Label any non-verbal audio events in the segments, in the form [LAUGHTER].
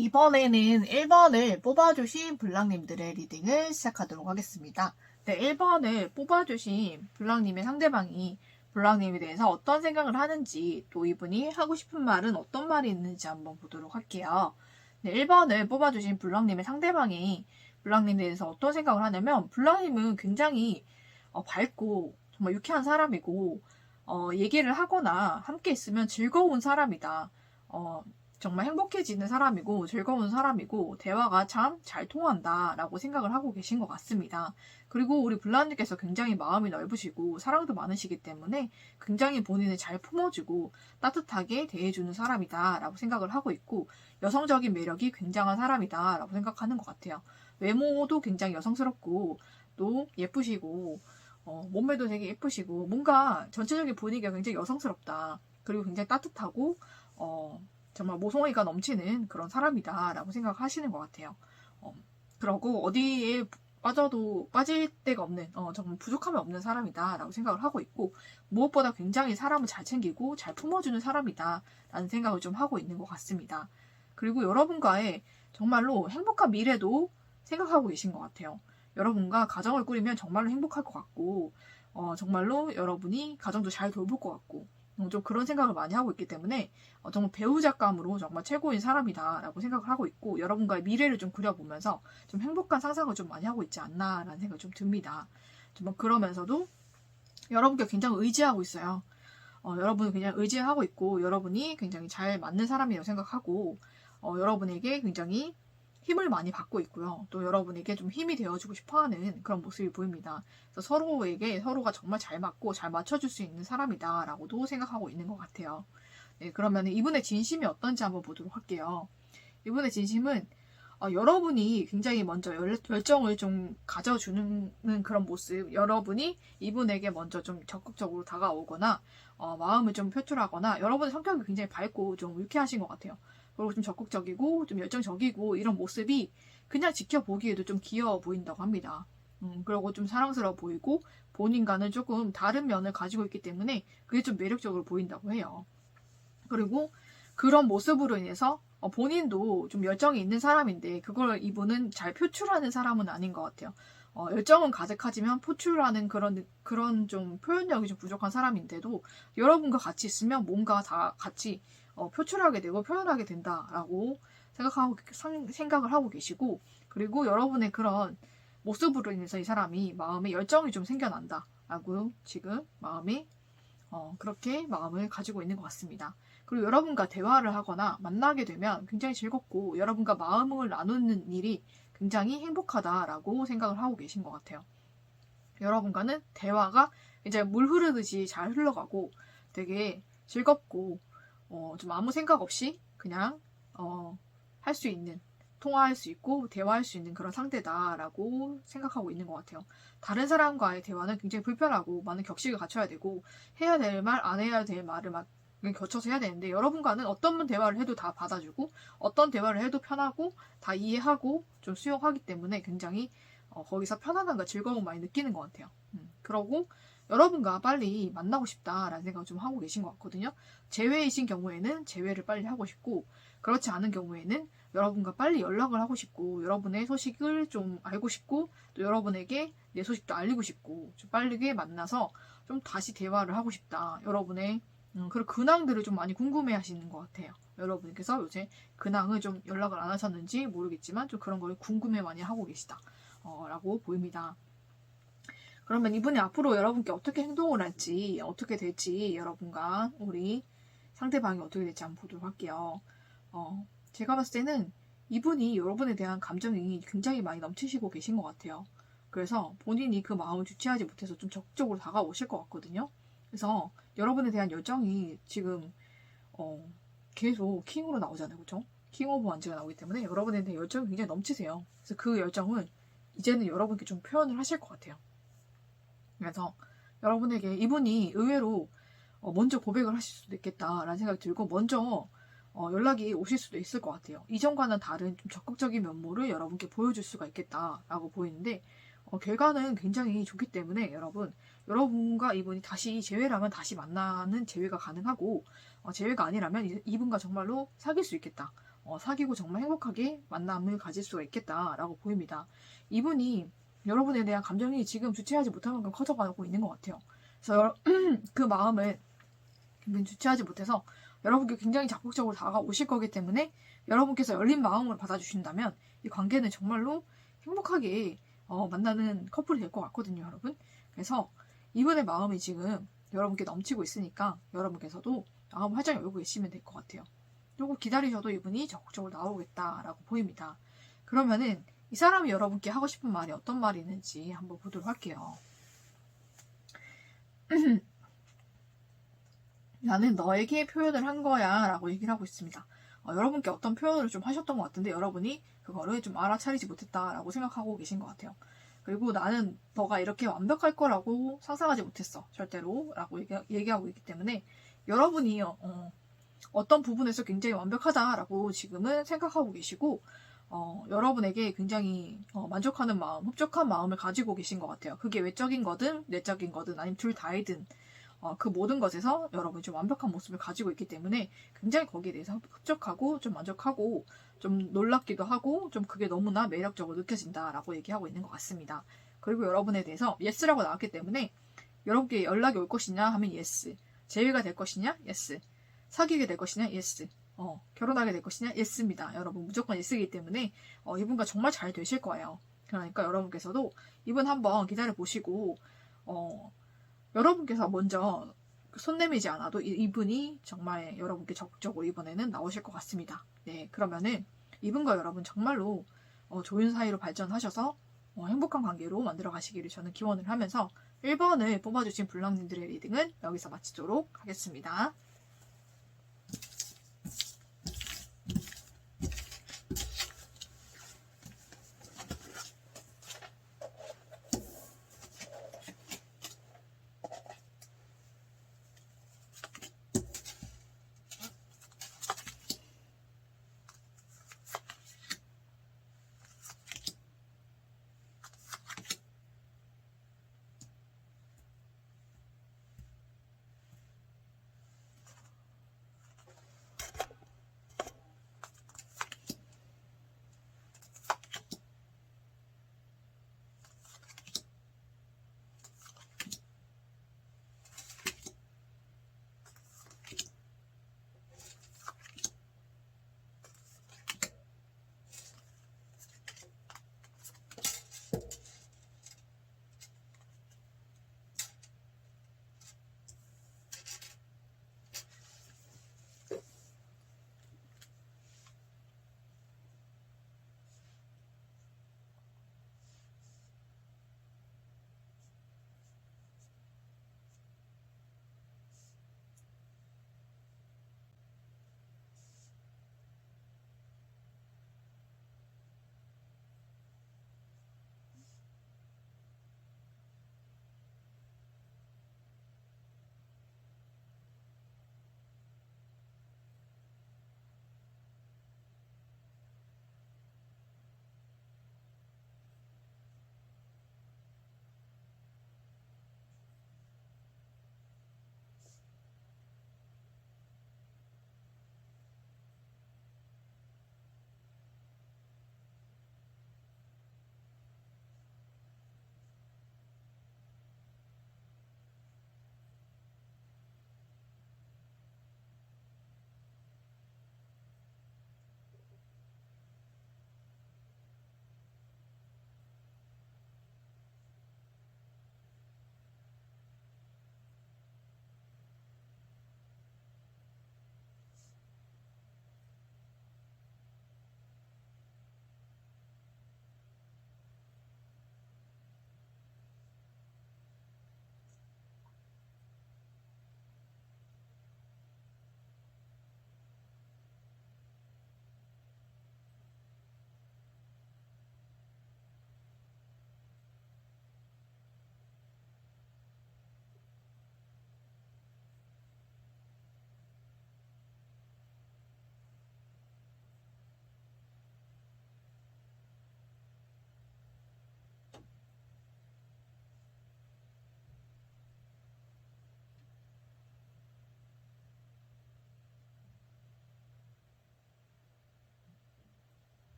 네, 이번에는 1번을 뽑아주신 블랑님들의 리딩을 시작하도록 하겠습니다. 네, 1번을 뽑아주신 블랑님의 상대방이 블랑님에 대해서 어떤 생각을 하는지, 또 이분이 하고 싶은 말은 어떤 말이 있는지 한번 보도록 할게요. 네, 1번을 뽑아주신 블랑님의 상대방이 블랑님에 대해서 어떤 생각을 하냐면, 블랑님은 굉장히 어, 밝고 정말 유쾌한 사람이고, 어, 얘기를 하거나 함께 있으면 즐거운 사람이다. 어, 정말 행복해지는 사람이고 즐거운 사람이고 대화가 참 잘 통한다라고 생각을 하고 계신 것 같습니다. 그리고 우리 블라님께서 굉장히 마음이 넓으시고 사랑도 많으시기 때문에 굉장히 본인을 잘 품어주고 따뜻하게 대해주는 사람이다라고 생각을 하고 있고 여성적인 매력이 굉장한 사람이다라고 생각하는 것 같아요. 외모도 굉장히 여성스럽고 또 예쁘시고 어, 몸매도 되게 예쁘시고 뭔가 전체적인 분위기가 굉장히 여성스럽다. 그리고 굉장히 따뜻하고 어, 정말 모성애가 넘치는 그런 사람이다라고 생각하시는 것 같아요. 어, 그러고 어디에 빠져도 빠질 데가 없는 어, 정말 부족함이 없는 사람이다라고 생각을 하고 있고 무엇보다 굉장히 사람을 잘 챙기고 잘 품어주는 사람이다라는 생각을 좀 하고 있는 것 같습니다. 그리고 여러분과의 정말로 행복한 미래도 생각하고 계신 것 같아요. 여러분과 가정을 꾸리면 정말로 행복할 것 같고 어, 정말로 여러분이 가정도 잘 돌볼 것 같고 어, 좀 그런 생각을 많이 하고 있기 때문에 어, 정말 배우작감으로 정말 최고인 사람이다라고 생각을 하고 있고 여러분과의 미래를 좀 그려보면서 좀 행복한 상상을 좀 많이 하고 있지 않나라는 생각이 좀 듭니다. 정말 그러면서도 여러분께 굉장히 의지하고 있어요. 어, 여러분을 굉장히 의지하고 있고 여러분이 굉장히 잘 맞는 사람이라고 생각하고 어, 여러분에게 굉장히 힘을 많이 받고 있고요. 또 여러분에게 좀 힘이 되어주고 싶어하는 그런 모습이 보입니다. 그래서 서로에게 서로가 정말 잘 맞고 잘 맞춰줄 수 있는 사람이다라고도 생각하고 있는 것 같아요. 네, 그러면 이분의 진심이 어떤지 한번 보도록 할게요. 이분의 진심은 어, 여러분이 굉장히 먼저 열, 열정을 좀 가져주는 그런 모습, 여러분이 이분에게 먼저 좀 적극적으로 다가오거나 어, 마음을 좀 표출하거나 여러분의 성격이 굉장히 밝고 좀 유쾌하신 것 같아요. 그리고 좀 적극적이고 좀 열정적이고 이런 모습이 그냥 지켜보기에도 좀 귀여워 보인다고 합니다. 음, 그리고 좀 사랑스러워 보이고 본인과는 조금 다른 면을 가지고 있기 때문에 그게 좀 매력적으로 보인다고 해요. 그리고 그런 모습으로 인해서 어, 본인도 좀 열정이 있는 사람인데 그걸 이분은 잘 표출하는 사람은 아닌 것 같아요. 어, 열정은 가득하지만 표출하는 그런 그런 좀 표현력이 좀 부족한 사람인데도 여러분과 같이 있으면 뭔가 다 같이 어, 표출하게 되고 표현하게 된다라고 생각하고 생각을 하고 계시고 그리고 여러분의 그런 모습으로 인해서 이 사람이 마음에 열정이 좀 생겨난다라고 지금 마음이 어, 그렇게 마음을 가지고 있는 것 같습니다. 그리고 여러분과 대화를 하거나 만나게 되면 굉장히 즐겁고 여러분과 마음을 나누는 일이 굉장히 행복하다라고 생각을 하고 계신 것 같아요. 여러분과는 대화가 이제 물 흐르듯이 잘 흘러가고 되게 즐겁고 어, 좀 아무 생각 없이 그냥 어, 할 수 있는 통화할 수 있고 대화할 수 있는 그런 상대다라고 생각하고 있는 것 같아요. 다른 사람과의 대화는 굉장히 불편하고 많은 격식을 갖춰야 되고 해야 될 말, 안 해야 될 말을 막 거쳐서 해야 되는데 여러분과는 어떤 대화를 해도 다 받아주고 어떤 대화를 해도 편하고 다 이해하고 좀 수용하기 때문에 굉장히 어, 거기서 편안함과 즐거움 많이 느끼는 것 같아요. 음, 그러고 여러분과 빨리 만나고 싶다라는 생각을 좀 하고 계신 것 같거든요. 제외이신 경우에는 제외를 빨리 하고 싶고 그렇지 않은 경우에는 여러분과 빨리 연락을 하고 싶고 여러분의 소식을 좀 알고 싶고 또 여러분에게 내 소식도 알리고 싶고 좀 빠르게 만나서 좀 다시 대화를 하고 싶다. 여러분의 음, 그런 근황들을 좀 많이 궁금해 하시는 것 같아요. 여러분께서 요새 근황을 좀 연락을 안 하셨는지 모르겠지만 좀 그런 걸 궁금해 많이 하고 계시다. 어, 라고 보입니다. 그러면 이분이 앞으로 여러분께 어떻게 행동을 할지, 어떻게 될지 여러분과 우리 상대방이 어떻게 될지 한번 보도록 할게요. 어, 제가 봤을 때는 이분이 여러분에 대한 감정이 굉장히 많이 넘치시고 계신 것 같아요. 그래서 본인이 그 마음을 주체하지 못해서 좀 적극적으로 다가오실 것 같거든요. 그래서 여러분에 대한 열정이 지금 어, 계속 킹으로 나오잖아요. 그죠? 킹 오브 완즈가 나오기 때문에 여러분에 대한 열정이 굉장히 넘치세요. 그래서 그 열정을 이제는 여러분께 좀 표현을 하실 것 같아요. 그래서 여러분에게 이분이 의외로 어, 먼저 고백을 하실 수도 있겠다라는 생각이 들고 먼저 어, 연락이 오실 수도 있을 것 같아요. 이전과는 다른 좀 적극적인 면모를 여러분께 보여줄 수가 있겠다라고 보이는데 어, 결과는 굉장히 좋기 때문에 여러분 여러분과 이분이 다시 재회라면 다시 만나는 재회가 가능하고 어, 재회가 아니라면 이분과 정말로 사귈 수 있겠다. 어, 사귀고 정말 행복하게 만남을 가질 수가 있겠다라고 보입니다. 이분이 여러분에 대한 감정이 지금 주체하지 못할 만큼 커져가고 있는 것 같아요. 그래서 여러- [CLEARS THROAT] 그 마음을 주체하지 못해서 여러분께 굉장히 적극적으로 다가오실 거기 때문에 여러분께서 열린 마음으로 받아주신다면 이 관계는 정말로 행복하게 어, 만나는 커플이 될 것 같거든요, 여러분. 그래서 이분의 마음이 지금 여러분께 넘치고 있으니까 여러분께서도 마음 활짝 열고 계시면 될 것 같아요. 그리고 기다리셔도 이분이 적극적으로 나오겠다라고 보입니다. 그러면은 이 사람이 여러분께 하고 싶은 말이 어떤 말이 있는지 한번 보도록 할게요. [CLEARS THROAT] 나는 너에게 표현을 한 거야 라고 얘기를 하고 있습니다. 어, 여러분께 어떤 표현을 좀 하셨던 것 같은데 여러분이 그거를 좀 알아차리지 못했다라고 생각하고 계신 것 같아요. 그리고 나는 너가 이렇게 완벽할 거라고 상상하지 못했어. 절대로. 라고 얘기, 하고 있기 때문에 여러분이 어, 어떤 부분에서 굉장히 완벽하다라고 지금은 생각하고 계시고 어, 여러분에게 굉장히 어, 만족하는 마음, 흡족한 마음을 가지고 계신 것 같아요. 그게 외적인 거든 내적인 거든 아니면 둘 다이든 어, 그 모든 것에서 여러분이 좀 완벽한 모습을 가지고 있기 때문에 굉장히 거기에 대해서 흡족하고 좀 만족하고 좀 놀랍기도 하고 좀 그게 너무나 매력적으로 느껴진다라고 얘기하고 있는 것 같습니다. 그리고 여러분에 대해서 예스라고 나왔기 때문에 여러분께 연락이 올 것이냐 하면 예스. 제외가 될 것이냐? 예스. 사귀게 될 것이냐? 예스. 어, 결혼하게 될 것이냐? 예스입니다. 여러분 무조건 예스이기 때문에 어, 이분과 정말 잘 되실 거예요. 그러니까 여러분께서도 이분 한번 기다려 보시고 어, 여러분께서 먼저 손 내밀지 않아도 이- 이분이 정말 여러분께 적극적으로 이번에는 나오실 것 같습니다. 네, 그러면은 이분과 여러분 정말로 어, 좋은 사이로 발전하셔서 어, 행복한 관계로 만들어 가시기를 저는 기원을 하면서 1번을 뽑아주신 블랑님들의 리딩은 여기서 마치도록 하겠습니다.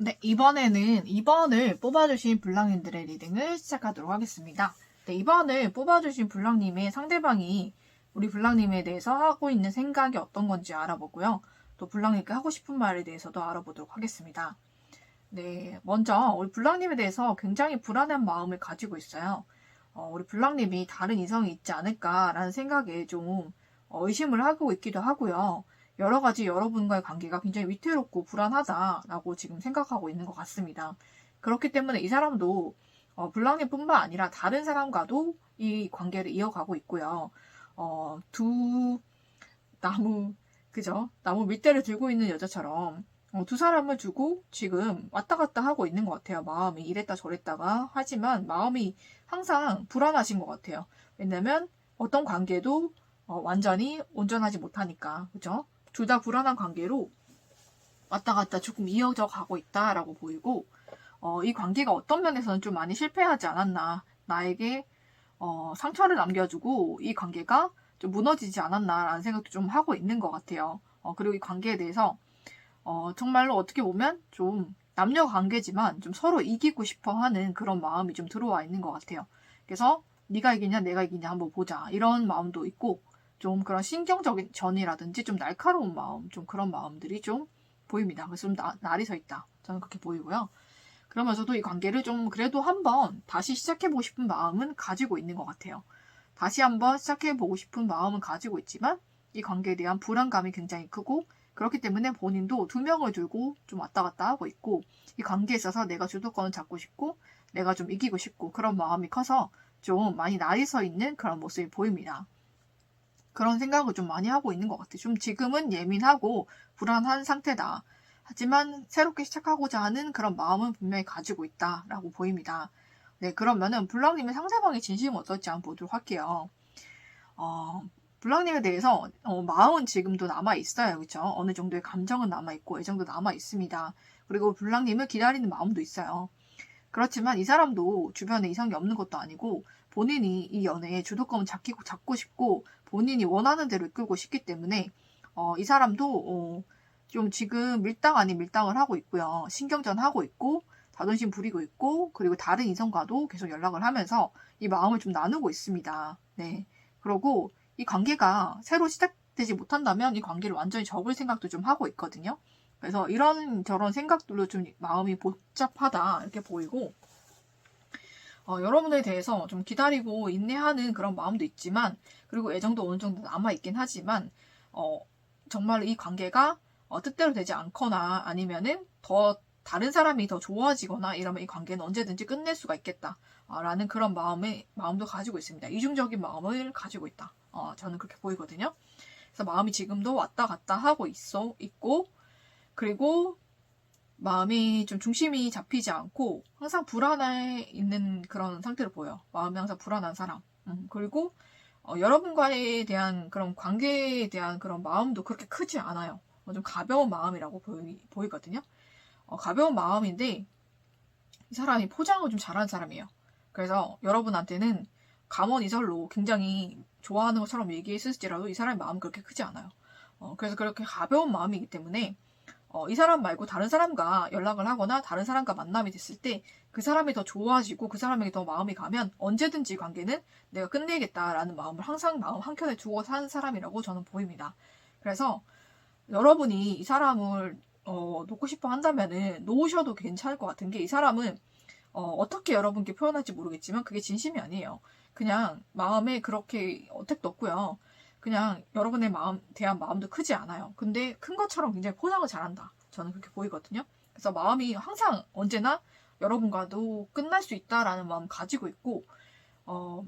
네, 이번에는 2번을 뽑아주신 블랑님들의 리딩을 시작하도록 하겠습니다. 네, 2번을 뽑아주신 블랑님의 상대방이 우리 블랑님에 대해서 하고 있는 생각이 어떤 건지 알아보고요. 또 블랑님께 하고 싶은 말에 대해서도 알아보도록 하겠습니다. 네, 먼저 우리 블랑님에 대해서 굉장히 불안한 마음을 가지고 있어요. 어, 우리 블랑님이 다른 이성이 있지 않을까라는 생각에 좀 어, 의심을 하고 있기도 하고요. 여러 가지 여러분과의 관계가 굉장히 위태롭고 불안하다라고 지금 생각하고 있는 것 같습니다. 그렇기 때문에 이 사람도 어, 블랑님뿐만 아니라 다른 사람과도 이 관계를 이어가고 있고요. 어, 두 나무 그죠? 나무 밑대를 들고 있는 여자처럼 어, 두 사람을 두고 지금 왔다 갔다 하고 있는 것 같아요. 마음이 이랬다 저랬다가 하지만 마음이 항상 불안하신 것 같아요. 왜냐면 어떤 관계도 어, 완전히 온전하지 못하니까 그죠? 둘 다 불안한 관계로 왔다 갔다 조금 이어져 가고 있다라고 보이고 어, 이 관계가 어떤 면에서는 좀 많이 실패하지 않았나 나에게 어, 상처를 남겨주고 이 관계가 좀 무너지지 않았나라는 생각도 좀 하고 있는 것 같아요. 어, 그리고 이 관계에 대해서 어, 정말로 어떻게 보면 좀 남녀 관계지만 좀 서로 이기고 싶어 하는 그런 마음이 좀 들어와 있는 것 같아요. 그래서 네가 이기냐 내가 이기냐 한번 보자 이런 마음도 있고 좀 그런 신경적인 전이라든지 좀 날카로운 마음 좀 그런 마음들이 좀 보입니다. 그래서 좀 나, 날이 서 있다. 저는 그렇게 보이고요. 그러면서도 이 관계를 좀 그래도 한번 다시 시작해보고 싶은 마음은 가지고 있는 것 같아요. 다시 한번 시작해보고 싶은 마음은 가지고 있지만 이 관계에 대한 불안감이 굉장히 크고 그렇기 때문에 본인도 두 명을 들고 좀 왔다 갔다 하고 있고 이 관계에 있어서 내가 주도권을 잡고 싶고 내가 좀 이기고 싶고 그런 마음이 커서 좀 많이 날이 서 있는 그런 모습이 보입니다. 그런 생각을 좀 많이 하고 있는 것 같아요. 좀 지금은 예민하고 불안한 상태다. 하지만 새롭게 시작하고자 하는 그런 마음은 분명히 가지고 있다라고 보입니다. 네, 그러면은 블랑님의 상대방의 진심은 어떨지 한번 보도록 할게요. 어, 블랑님에 대해서 어, 마음은 지금도 남아 있어요, 그렇죠? 어느 정도의 감정은 남아 있고 애정도 남아 있습니다. 그리고 블랑님을 기다리는 마음도 있어요. 그렇지만 이 사람도 주변에 이상이 없는 것도 아니고 본인이 이 연애에 주도권을 잡고, 잡고 싶고 본인이 원하는 대로 이끌고 싶기 때문에 어, 이 사람도 어, 좀 지금 밀당 아닌 밀당을 하고 있고요. 신경전 하고 있고 자존심 부리고 있고 그리고 다른 이성과도 계속 연락을 하면서 이 마음을 좀 나누고 있습니다. 네. 그리고 이 관계가 새로 시작되지 못한다면 이 관계를 완전히 접을 생각도 좀 하고 있거든요. 그래서 이런 저런 생각들로 좀 마음이 복잡하다 이렇게 보이고 어, 여러분에 대해서 좀 기다리고 인내하는 그런 마음도 있지만 그리고 애정도 어느 정도 남아 있긴 하지만 어, 정말 이 관계가 어, 뜻대로 되지 않거나 아니면은 더 다른 사람이 더 좋아지거나 이러면 이 관계는 언제든지 끝낼 수가 있겠다라는 그런 마음의 마음도 가지고 있습니다. 이중적인 마음을 가지고 있다. 어, 저는 그렇게 보이거든요. 그래서 마음이 지금도 왔다 갔다 하고 있어 있고 그리고 마음이 좀 중심이 잡히지 않고 항상 불안해 있는 그런 상태로 보여. 마음이 항상 불안한 사람. 음, 그리고 어, 여러분과에 대한 그런 관계에 대한 그런 마음도 그렇게 크지 않아요. 어, 좀 가벼운 마음이라고 보이, 보이거든요. 어, 가벼운 마음인데 이 사람이 포장을 좀 잘하는 사람이에요. 그래서 여러분한테는 감언이설로 굉장히 좋아하는 것처럼 얘기했을지라도 이 사람의 마음은 그렇게 크지 않아요. 어, 그래서 그렇게 가벼운 마음이기 때문에 어, 이 사람 말고 다른 사람과 연락을 하거나 다른 사람과 만남이 됐을 때 그 사람이 더 좋아지고 그 사람에게 더 마음이 가면 언제든지 관계는 내가 끝내겠다라는 마음을 항상 마음 한켠에 두고 사는 사람이라고 저는 보입니다. 그래서 여러분이 이 사람을 어, 놓고 싶어 한다면은 놓으셔도 괜찮을 것 같은 게 이 사람은 어, 떻게 여러분께 표현할지 모르겠지만 그게 진심이 아니에요. 그냥 마음에 그렇게 어택도 없고요. 그냥 여러분의 마음 대한 마음도 크지 않아요. 근데 큰 것처럼 굉장히 포장을 잘한다. 저는 그렇게 보이거든요. 그래서 마음이 항상 언제나 여러분과도 끝날 수 있다라는 마음 가지고 있고 어,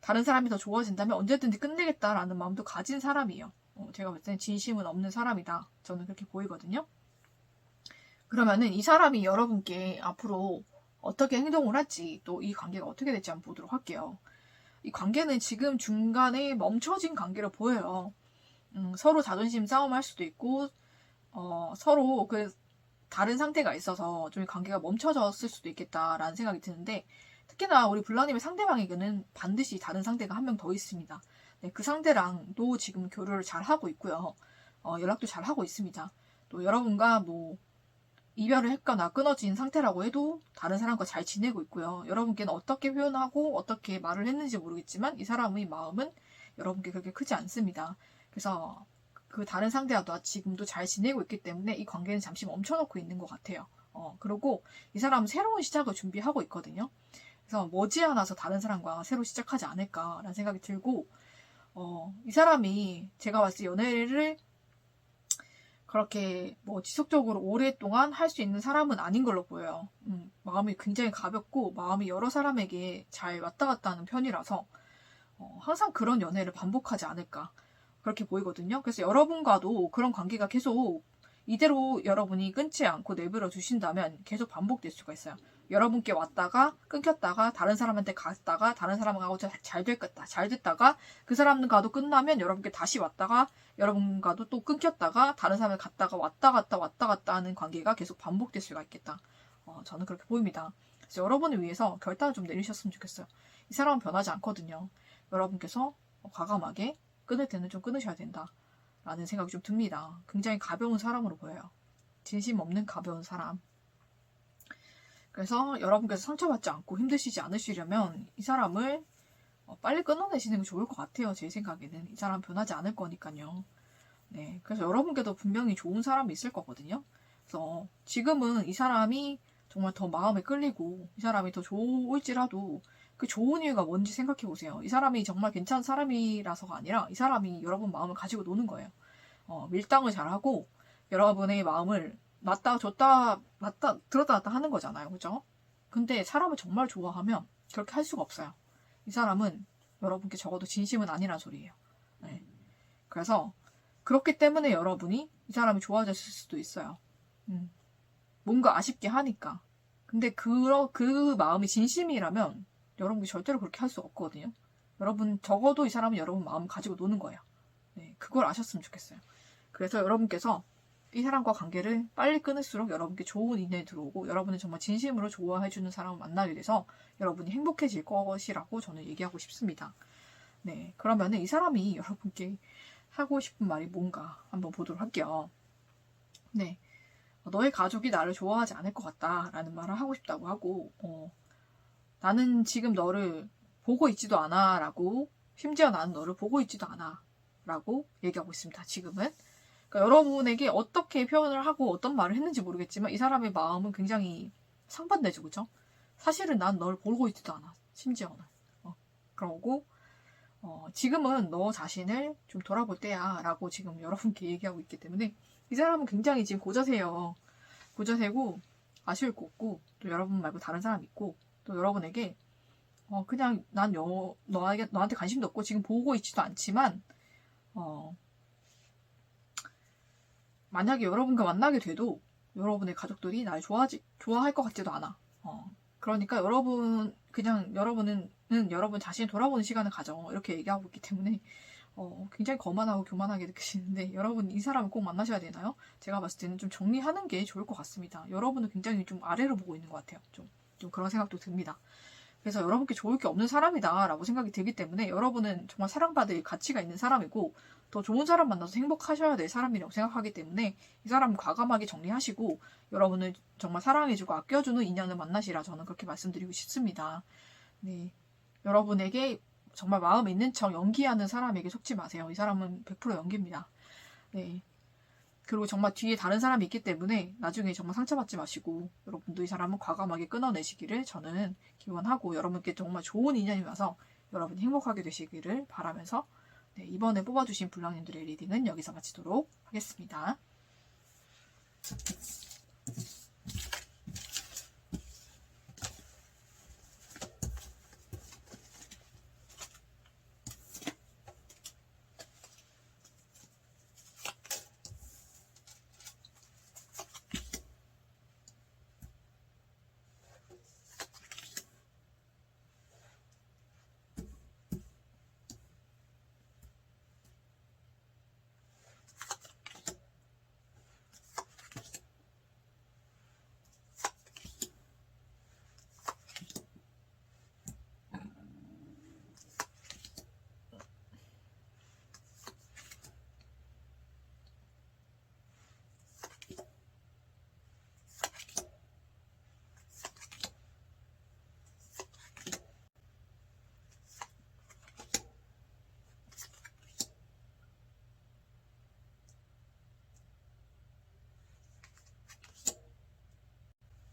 다른 사람이 더 좋아진다면 언제든지 끝내겠다라는 마음도 가진 사람이에요. 어, 제가 볼 때는 진심은 없는 사람이다. 저는 그렇게 보이거든요. 그러면은 이 사람이 여러분께 앞으로 어떻게 행동을 할지 또 이 관계가 어떻게 될지 한번 보도록 할게요. 이 관계는 지금 중간에 멈춰진 관계로 보여요. 음, 서로 자존심 싸움을 할 수도 있고 어, 서로 그 다른 상태가 있어서 좀 관계가 멈춰졌을 수도 있겠다라는 생각이 드는데 특히나 우리 블라님의 상대방에게는 반드시 다른 상대가 한 명 더 있습니다. 네, 그 상대랑도 지금 교류를 잘 하고 있고요. 어, 연락도 잘 하고 있습니다. 또 여러분과 뭐 이별을 했거나 끊어진 상태라고 해도 다른 사람과 잘 지내고 있고요. 여러분께는 어떻게 표현하고 어떻게 말을 했는지 모르겠지만 이 사람의 마음은 여러분께 그렇게 크지 않습니다. 그래서 그 다른 상대와 지금도 잘 지내고 있기 때문에 이 관계는 잠시 멈춰놓고 있는 것 같아요. 어, 그리고 이 사람은 새로운 시작을 준비하고 있거든요. 그래서 머지않아서 다른 사람과 새로 시작하지 않을까라는 생각이 들고, 어, 이 사람이 제가 봤을 때 연애를 그렇게 뭐 지속적으로 오랫동안 할 수 있는 사람은 아닌 걸로 보여요. 음, 마음이 굉장히 가볍고 마음이 여러 사람에게 잘 왔다 갔다 하는 편이라서 어, 항상 그런 연애를 반복하지 않을까 그렇게 보이거든요. 그래서 여러분과도 그런 관계가 계속 이대로 여러분이 끊지 않고 내버려 두신다면 계속 반복될 수가 있어요. 여러분께 왔다가 끊겼다가 다른 사람한테 갔다가 다른 사람하고 잘 됐겠다 잘 됐다가 그 사람과도 끝나면 여러분께 다시 왔다가 여러분과도 또 끊겼다가 다른 사람을 갔다가 왔다 갔다 왔다 갔다 하는 관계가 계속 반복될 수가 있겠다. 어, 저는 그렇게 보입니다. 그래서 여러분을 위해서 결단을 좀 내리셨으면 좋겠어요. 이 사람은 변하지 않거든요. 여러분께서 과감하게 끊을 때는 좀 끊으셔야 된다. 라는 생각이 좀 듭니다. 굉장히 가벼운 사람으로 보여요. 진심 없는 가벼운 사람. 그래서 여러분께서 상처받지 않고 힘드시지 않으시려면 이 사람을 어, 빨리 끊어내시는 게 좋을 것 같아요. 제 생각에는. 이 사람 변하지 않을 거니까요. 네. 그래서 여러분께도 분명히 좋은 사람이 있을 거거든요. 그래서 지금은 이 사람이 정말 더 마음에 끌리고 이 사람이 더 좋을지라도 그 좋은 이유가 뭔지 생각해 보세요. 이 사람이 정말 괜찮은 사람이라서가 아니라 이 사람이 여러분 마음을 가지고 노는 거예요. 어, 밀당을 잘하고 여러분의 마음을 놨다 줬다 놨다 들었다 놨다 하는 거잖아요. 그죠? 근데 사람을 정말 좋아하면 그렇게 할 수가 없어요. 이 사람은 여러분께 적어도 진심은 아니란 소리예요. 네. 그래서 그렇기 때문에 여러분이 이 사람이 좋아졌을 수도 있어요. 음. 뭔가 아쉽게 하니까. 근데 그, 그 마음이 진심이라면 여러분이 절대로 그렇게 할 수 없거든요. 여러분 적어도 이 사람은 여러분 마음 가지고 노는 거예요. 네, 그걸 아셨으면 좋겠어요. 그래서 여러분께서 이 사람과 관계를 빨리 끊을수록 여러분께 좋은 인연이 들어오고 여러분을 정말 진심으로 좋아해주는 사람을 만나게 돼서 여러분이 행복해질 것이라고 저는 얘기하고 싶습니다. 네, 그러면은 이 사람이 여러분께 하고 싶은 말이 뭔가 한번 보도록 할게요. 네, 너의 가족이 나를 좋아하지 않을 것 같다 라는 말을 하고 싶다고 하고 어, 나는 지금 너를 보고 있지도 않아 라고 심지어 나는 너를 보고 있지도 않아 라고 얘기하고 있습니다. 지금은. 그러니까 여러분에게 어떻게 표현을 하고 어떤 말을 했는지 모르겠지만 이 사람의 마음은 굉장히 상반되죠. 그죠? 사실은 난 널 보고 있지도 않아. 심지어는. 어, 그러고 어, 지금은 너 자신을 좀 돌아볼 때야 라고 지금 여러분께 얘기하고 있기 때문에 이 사람은 굉장히 지금 고자세요. 고자세고 아쉬울 거 없고 또 여러분 말고 다른 사람 있고 또 여러분에게 어, 그냥 난 여, 너한테 관심도 없고 지금 보고 있지도 않지만 어, 만약에 여러분과 만나게 돼도 여러분의 가족들이 날 좋아하지, 좋아할 것 같지도 않아. 어, 그러니까 여러분, 그냥 여러분은 여러분 자신을 돌아보는 시간을 가져. 이렇게 얘기하고 있기 때문에 어, 굉장히 거만하고 교만하게 느끼시는데 여러분 이 사람을 꼭 만나셔야 되나요? 제가 봤을 때는 좀 정리하는 게 좋을 것 같습니다. 여러분은 굉장히 좀 아래로 보고 있는 것 같아요. 좀, 좀 그런 생각도 듭니다. 그래서 여러분께 좋을 게 없는 사람이다라고 생각이 들기 때문에 여러분은 정말 사랑받을 가치가 있는 사람이고 더 좋은 사람 만나서 행복하셔야 될 사람이라고 생각하기 때문에 이 사람 과감하게 정리하시고 여러분을 정말 사랑해주고 아껴주는 인연을 만나시라 저는 그렇게 말씀드리고 싶습니다. 네. 여러분에게 정말 마음 있는 척 연기하는 사람에게 속지 마세요. 이 사람은 100% 연기입니다. 네. 그리고 정말 뒤에 다른 사람이 있기 때문에 나중에 정말 상처받지 마시고 여러분도 이 사람은 과감하게 끊어내시기를 저는 기원하고 여러분께 정말 좋은 인연이 와서 여러분이 행복하게 되시기를 바라면서 네, 이번에 뽑아주신 불량님들의 리딩은 여기서 마치도록 하겠습니다.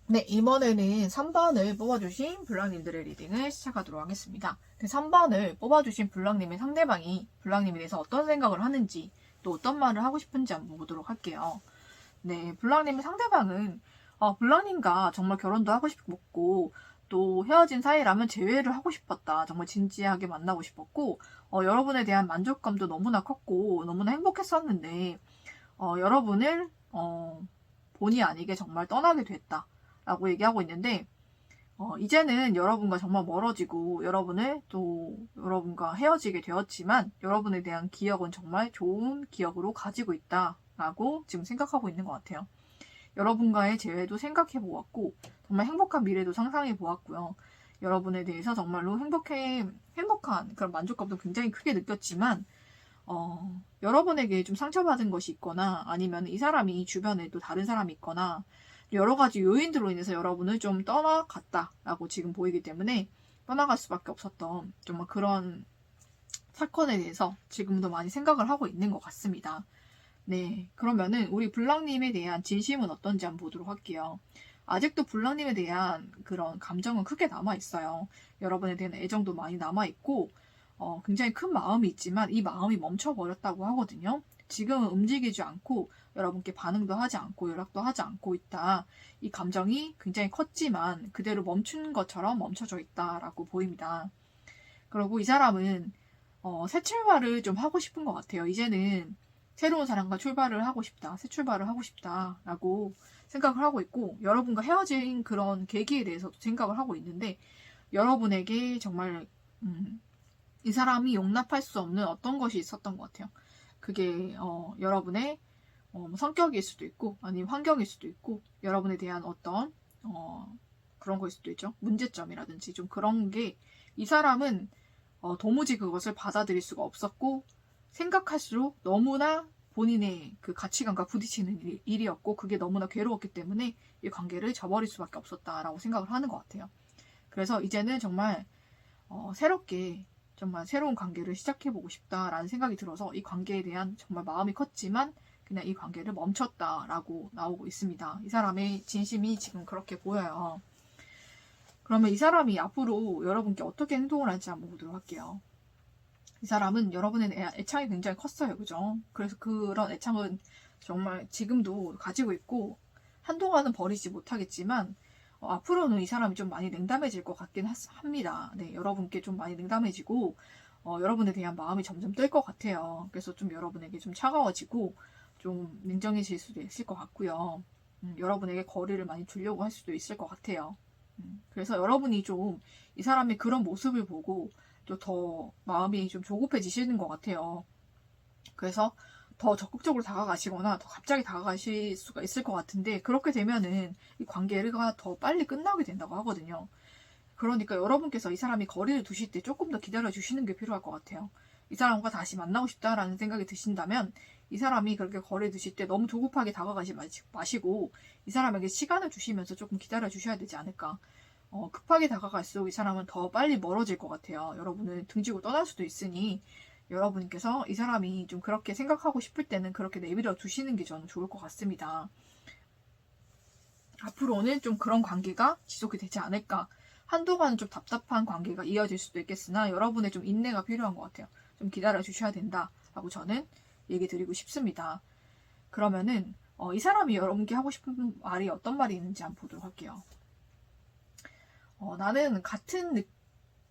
네, 이번에는 3번을 뽑아주신 블랑님들의 리딩을 시작하도록 하겠습니다. 네, 3번을 뽑아주신 블랑님의 상대방이 블랑님에 대해서 어떤 생각을 하는지 또 어떤 말을 하고 싶은지 한번 보도록 할게요. 네, 블랑님의 상대방은 어, 블랑님과 정말 결혼도 하고 싶었고 또 헤어진 사이라면 재회를 하고 싶었다. 정말 진지하게 만나고 싶었고 어, 여러분에 대한 만족감도 너무나 컸고 너무나 행복했었는데 어, 여러분을 어, 본의 아니게 정말 떠나게 됐다. 라고 얘기하고 있는데, 어, 이제는 여러분과 정말 멀어지고, 여러분을 또 여러분과 헤어지게 되었지만, 여러분에 대한 기억은 정말 좋은 기억으로 가지고 있다. 라고 지금 생각하고 있는 것 같아요. 여러분과의 재회도 생각해 보았고, 정말 행복한 미래도 상상해 보았고요. 여러분에 대해서 정말로 행복해, 행복한 그런 만족감도 굉장히 크게 느꼈지만, 어, 여러분에게 좀 상처받은 것이 있거나, 아니면 이 사람이 주변에 또 다른 사람이 있거나, 여러 가지 요인들로 인해서 여러분을 좀 떠나갔다라고 지금 보이기 때문에 떠나갈 수밖에 없었던 정말 그런 사건에 대해서 지금도 많이 생각을 하고 있는 것 같습니다. 네, 그러면은 우리 블랑님에 대한 진심은 어떤지 한번 보도록 할게요. 아직도 블랑님에 대한 그런 감정은 크게 남아 있어요. 여러분에 대한 애정도 많이 남아 있고, 어, 굉장히 큰 마음이 있지만 이 마음이 멈춰버렸다고 하거든요. 지금은 움직이지 않고 여러분께 반응도 하지 않고 연락도 하지 않고 있다. 이 감정이 굉장히 컸지만 그대로 멈춘 것처럼 멈춰져 있다라고 보입니다. 그리고 이 사람은 어, 새 출발을 좀 하고 싶은 것 같아요. 이제는 새로운 사람과 출발을 하고 싶다. 새 출발을 하고 싶다라고 생각을 하고 있고 여러분과 헤어진 그런 계기에 대해서도 생각을 하고 있는데 여러분에게 정말 음, 이 사람이 용납할 수 없는 어떤 것이 있었던 것 같아요. 그게 어, 여러분의 어, 뭐 성격일 수도 있고 아니면 환경일 수도 있고 여러분에 대한 어떤 어, 그런 거일 수도 있죠. 문제점이라든지 좀 그런 게 이 사람은 어, 도무지 그것을 받아들일 수가 없었고 생각할수록 너무나 본인의 그 가치관과 부딪히는 일, 일이 었고 그게 너무나 괴로웠기 때문에 이 관계를 저버릴 수밖에 없었다라고 생각을 하는 것 같아요. 그래서 이제는 정말 어, 새롭게 정말 새로운 관계를 시작해보고 싶다라는 생각이 들어서 이 관계에 대한 정말 마음이 컸지만 그냥 이 관계를 멈췄다라고 나오고 있습니다. 이 사람의 진심이 지금 그렇게 보여요. 그러면 이 사람이 앞으로 여러분께 어떻게 행동을 할지 한번 보도록 할게요. 이 사람은 여러분의 애- 애착이 굉장히 컸어요. 그죠? 그래서 그런 애착은 정말 지금도 가지고 있고 한동안은 버리지 못하겠지만 어, 앞으로는 이 사람이 좀 많이 냉담해질 것 같긴 하- 합니다. 네, 여러분께 좀 많이 냉담해지고 어, 여러분에 대한 마음이 점점 뜰 것 같아요. 그래서 좀 여러분에게 좀 차가워지고 좀 냉정해질 수도 있을 것 같고요. 음, 여러분에게 거리를 많이 두려고 할 수도 있을 것 같아요. 음, 그래서 여러분이 좀 이 사람의 그런 모습을 보고 또 더 마음이 좀 조급해지시는 것 같아요. 그래서 더 적극적으로 다가가시거나 더 갑자기 다가가실 수가 있을 것 같은데 그렇게 되면은 이 관계가 더 빨리 끝나게 된다고 하거든요. 그러니까 여러분께서 이 사람이 거리를 두실 때 조금 더 기다려 주시는 게 필요할 것 같아요. 이 사람과 다시 만나고 싶다라는 생각이 드신다면 이 사람이 그렇게 거리를 두실 때 너무 조급하게 다가가지 마시- 마시고 이 사람에게 시간을 주시면서 조금 기다려 주셔야 되지 않을까. 어, 급하게 다가갈수록 이 사람은 더 빨리 멀어질 것 같아요. 여러분을 등지고 떠날 수도 있으니 여러분께서 이 사람이 좀 그렇게 생각하고 싶을 때는 그렇게 내버려 두시는 게 저는 좋을 것 같습니다. 앞으로는 좀 그런 관계가 지속이 되지 않을까. 한동안은 좀 답답한 관계가 이어질 수도 있겠으나 여러분의 좀 인내가 필요한 것 같아요. 좀 기다려 주셔야 된다라고 저는 얘기 드리고 싶습니다. 그러면은 어, 이 사람이 여러분께 하고 싶은 말이 어떤 말이 있는지 한번 보도록 할게요. 어, 나는 같은 느-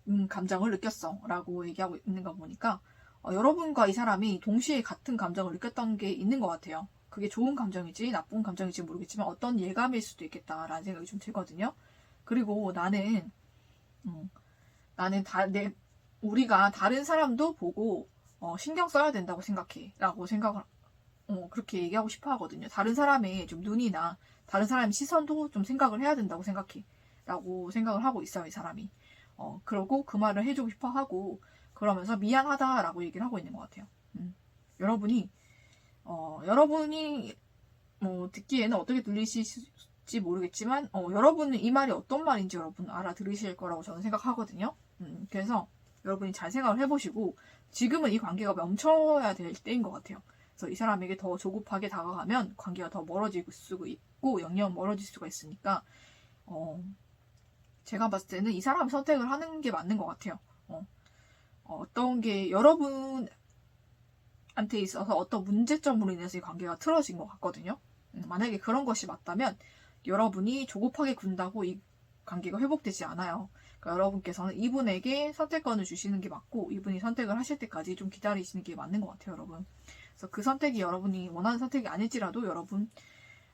음, 감정을 느꼈어 라고 얘기하고 있는 거 보니까 어, 여러분과 이 사람이 동시에 같은 감정을 느꼈던 게 있는 것 같아요. 그게 좋은 감정인지 나쁜 감정인지 모르겠지만 어떤 예감일 수도 있겠다라는 생각이 좀 들거든요. 그리고 나는 음, 나는 다, 내, 우리가 다른 사람도 보고 어, 신경 써야 된다고 생각해 라고 생각을 어, 그렇게 얘기하고 싶어 하거든요. 다른 사람의 좀 눈이나 다른 사람의 시선도 좀 생각을 해야 된다고 생각해 라고 생각을 하고 있어요, 이 사람이. 어, 그러고 그 말을 해주고 싶어 하고 그러면서 미안하다라고 얘기를 하고 있는 것 같아요. 음. 여러분이 어, 여러분이 뭐 듣기에는 어떻게 들리실지 모르겠지만 어, 여러분은 이 말이 어떤 말인지 여러분 알아들으실 거라고 저는 생각하거든요. 음, 그래서 여러분이 잘 생각을 해보시고 지금은 이 관계가 멈춰야 될 때인 것 같아요. 그래서 이 사람에게 더 조급하게 다가가면 관계가 더 멀어질 수가 있고 영영 멀어질 수가 있으니까 어, 제가 봤을 때는 이 사람 선택을 하는 게 맞는 것 같아요. 어, 어떤 게 여러분한테 있어서 어떤 문제점으로 인해서 이 관계가 틀어진 것 같거든요. 음, 만약에 그런 것이 맞다면 여러분이 조급하게 군다고 이 관계가 회복되지 않아요. 그러니까 여러분께서는 이분에게 선택권을 주시는 게 맞고 이분이 선택을 하실 때까지 좀 기다리시는 게 맞는 것 같아요, 여러분. 그래서 그 선택이 여러분이 원하는 선택이 아닐지라도 여러분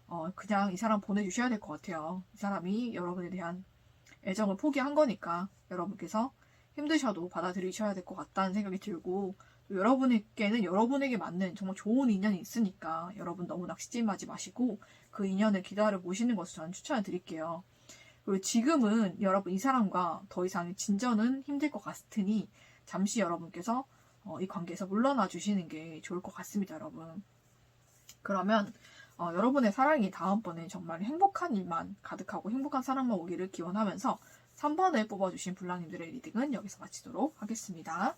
어, 그냥 이 사람 보내주셔야 될 것 같아요. 이 사람이 여러분에 대한 애정을 포기한 거니까 여러분께서 힘드셔도 받아들이셔야 될 것 같다는 생각이 들고 또 여러분에게는 여러분에게 맞는 정말 좋은 인연이 있으니까 여러분 너무 낙심하지 마시고 그 인연을 기다려 보시는 것을 저는 추천을 드릴게요. 그리고 지금은 여러분 이 사람과 더 이상 진전은 힘들 것 같으니 잠시 여러분께서 어, 이 관계에서 물러나 주시는 게 좋을 것 같습니다, 여러분. 그러면 어, 여러분의 사랑이 다음번에 정말 행복한 일만 가득하고 행복한 사랑만 오기를 기원하면서 3번을 뽑아주신 블랑님들의 리딩은 여기서 마치도록 하겠습니다.